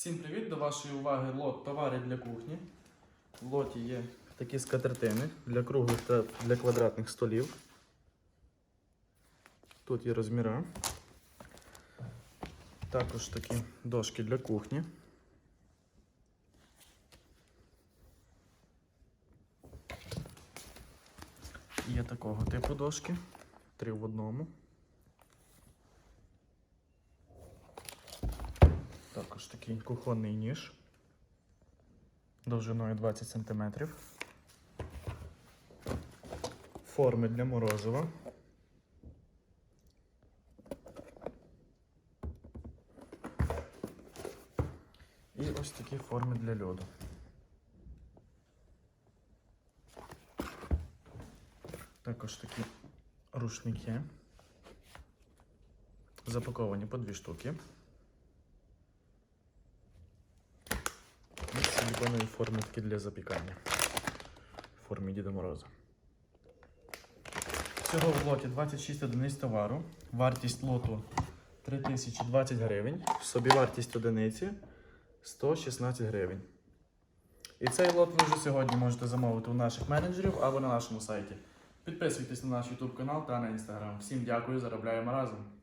Всім привіт! До вашої уваги лот товари для кухні. В лоті є такі скатертини для круглих та для квадратних столів. Тут є розміра. Також такі дошки для кухні. Є такого типу дошки. Три в одному. Також такий кухонний ніж довжиною 20 см. Форми для морозива. І ось такі форми для льоду. Також такі рушники. Запаковані по дві штуки. Силіконові форми для запікання. В формі Діда Мороза. Всього в лоті 26 одиниць товару. Вартість лоту 3020 гривень. Собівартість одиниці 116 гривень. І цей лот ви вже сьогодні можете замовити у наших менеджерів або на нашому сайті. Підписуйтесь на наш YouTube канал та на Instagram. Всім дякую, заробляємо разом!